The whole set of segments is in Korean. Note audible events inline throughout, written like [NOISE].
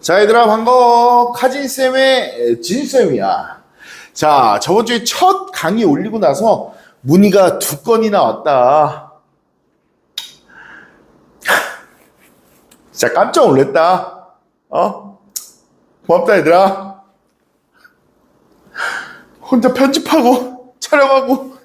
자, 얘들아, 반가워. 카진쌤의 진쌤이야. 자, 저번 주에 첫 강의 올리고 나서 문의가 두 건이나 왔다. [LAUGHS] 진짜 깜짝 놀랐다. 어? 고맙다, 얘들아. 혼자 편집하고, [LAUGHS] 촬영하고.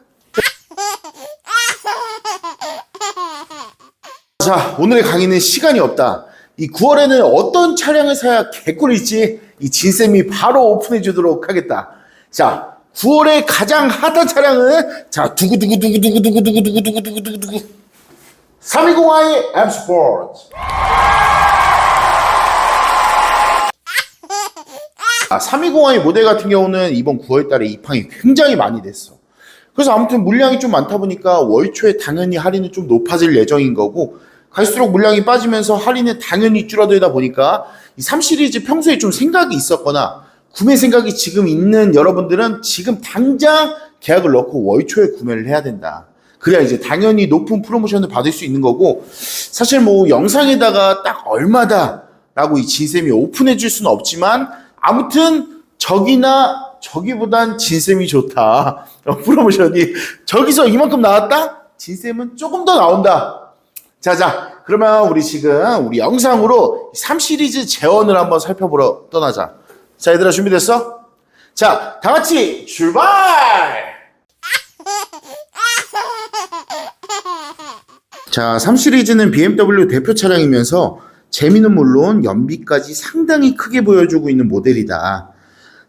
자, 오늘의 강의는 시간이 없다. 이 9월에는 어떤 차량을 사야 개꿀일지 이 진쌤이 바로 오픈해 주도록 하겠다. 자, 9월에 가장 핫한 차량은 자, 두구두구두구두구두구두구두구두구두구두구 320i M 스포츠. 아, 320i 모델 같은 경우는 이번 9월 달에 입항이 굉장히 많이 됐어. 그래서 아무튼 물량이 좀 많다 보니까 월 초에 당연히 할인은 좀 높아질 예정인 거고 갈수록 물량이 빠지면서 할인은 당연히 줄어들다 보니까 이 3 시리즈 평소에 좀 생각이 있었거나 구매 생각이 지금 있는 여러분들은 지금 당장 계약을 넣고 월 초에 구매를 해야 된다. 그래야 이제 당연히 높은 프로모션을 받을 수 있는 거고 사실 뭐 영상에다가 딱 얼마다 라고 이 진쌤이 오픈해 줄 수는 없지만 아무튼 저기나 저기보단 진쌤이 좋다. 어, [LAUGHS] 프로모션이 저기서 이만큼 나왔다? 진쌤은 조금 더 나온다. 자, 자, 그러면 우리 지금 우리 영상으로 3 시리즈 재원을 한번 살펴보러 떠나자. 자, 얘들아 준비됐어? 자, 다 같이 출발! 자, 3 시리즈는 BMW 대표 차량이면서 재미는 물론 연비까지 상당히 크게 보여주고 있는 모델이다.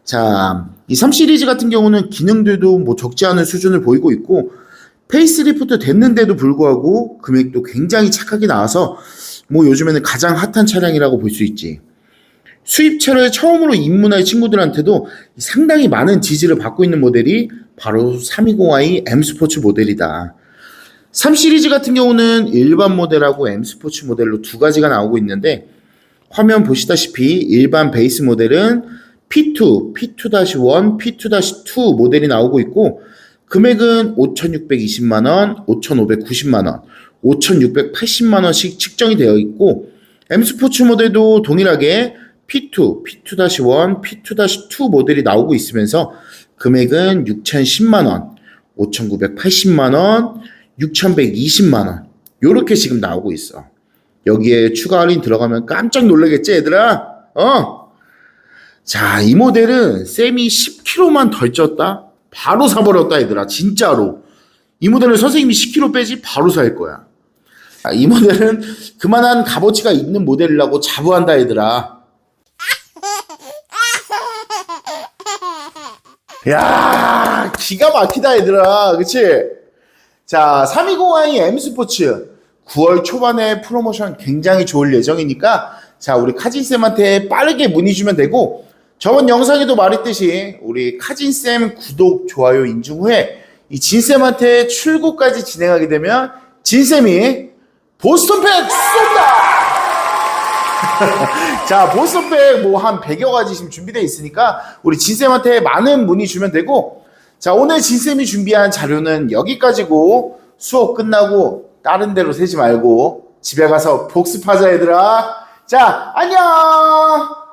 자, 이 3 시리즈 같은 경우는 기능들도 뭐 적지 않은 수준을 보이고 있고 페이스리프트 됐는데도 불구하고 금액도 굉장히 착하게 나와서 뭐 요즘에는 가장 핫한 차량이라고 볼 수 있지. 수입차를 처음으로 입문할 친구들한테도 상당히 많은 지지를 받고 있는 모델이 바로 320i M 스포츠 모델이다. 3 시리즈 같은 경우는 일반 모델하고 M 스포츠 모델로 두 가지가 나오고 있는데 화면 보시다시피 일반 베이스 모델은 P2, P2-1, P2-2 모델이 나오고 있고 금액은 5,620만 원, 5,590만 원, 5,680만 원씩 측정이 되어 있고 M 스포츠 모델도 동일하게 P2, P2-1, P2-2 모델이 나오고 있으면서 금액은 6,010만 원, 5,980만 원, 6,120만 원 요렇게 지금 나오고 있어. 여기에 추가 할인 들어가면 깜짝 놀라겠지 얘들아? 어? 자, 이 모델은 쌤이 10kg만 덜 쪘다? 바로 사버렸다 얘들아. 진짜로. 이 모델은 선생님이 10kg 빼지 바로 살 거야. 아, 이 모델은 그만한 값어치가 있는 모델이라고 자부한다 얘들아. 야 기가 막히다 얘들아. 그치? 자 320i M 스포츠. 9월 초반에 프로모션 굉장히 좋을 예정이니까 자 우리 카진쌤한테 빠르게 문의 주면 되고 저번 영상에도 말했듯이 우리 카진쌤 구독, 좋아요 인증 후에 이 진쌤한테 출고까지 진행하게 되면 진쌤이 보스턴팩 쏜다! [LAUGHS] 자, 보스턴팩 뭐 한 100여 가지 지금 준비되어 있으니까 우리 진쌤한테 많은 문의 주면 되고 자, 오늘 진쌤이 준비한 자료는 여기까지고 수업 끝나고 다른 데로 새지 말고 집에 가서 복습하자 얘들아. 자, 안녕!